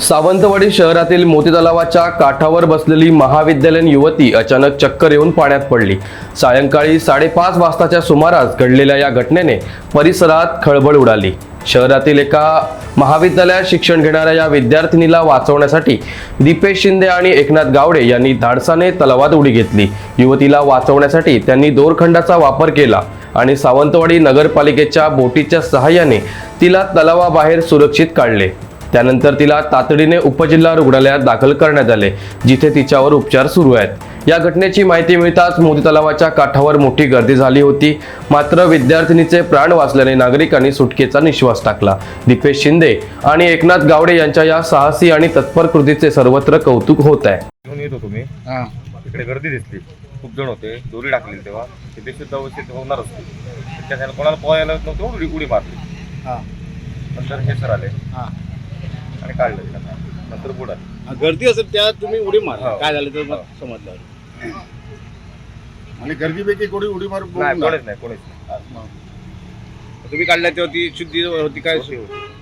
सावंतवाडी शहरातील मोती तलावाच्या काठावर बसलेली महाविद्यालयीन युवती अचानक चक्कर येऊन पाण्यात पडली. सायंकाळी साडेपाच वाजताच्या सुमारास घडलेल्या या घटनेने परिसरात खळबळ उडाली. शहरातील एका महाविद्यालयात शिक्षण घेणाऱ्या या विद्यार्थिनीला वाचवण्यासाठी दीपेश शिंदे आणि एकनाथ गावडे यांनी धाडसाने तलावात उडी घेतली. युवतीला वाचवण्यासाठी त्यांनी दोरखंडाचा वापर केला आणि सावंतवाडी नगरपालिकेच्या बोटीच्या सहाय्याने तिला तलावाबाहेर सुरक्षित काढले. त्यानंतर तिला तातडीने उपजिल्हा रुग्णालयात दाखल करण्यात आले जिथे तिच्यावर उपचार सुरू आहेत. या घटनेची माहिती मिळताच मोती तलावाच्या काठावर मोठी गर्दी झाली होती. मात्र विद्यार्थिनीचे प्राण वाचल्याने नागरिकांनी सुटकेचा निश्वास टाकला. दीपेश शिंदे आणि एकनाथ गावडे यांच्या या साहसी आणि तत्पर कृतीचे सर्वत्र कौतुक होत आहे. हा. तिकडे गर्दी दिसली. खूप जण होते. दोरी टाकलेली तेव्हा. तिथे अवस्थित होणार असते. कोणाला पोहायला नव्हतं. उडी मारली. हा. नंतर हे सर आले. हा. आणि काढलं तिला नंतर बुडाली हा, गर्दी असेल त्या तुम्ही उडी मार. हो. काय झालं तर मग हो. समजलं. आणि गर्दीपैकी कोणी उडी मारून नाही कोणीच नाही कोणीच नाही. तुम्ही काढल्या तेव्हा ती शुद्धी होती काय? होती, होती.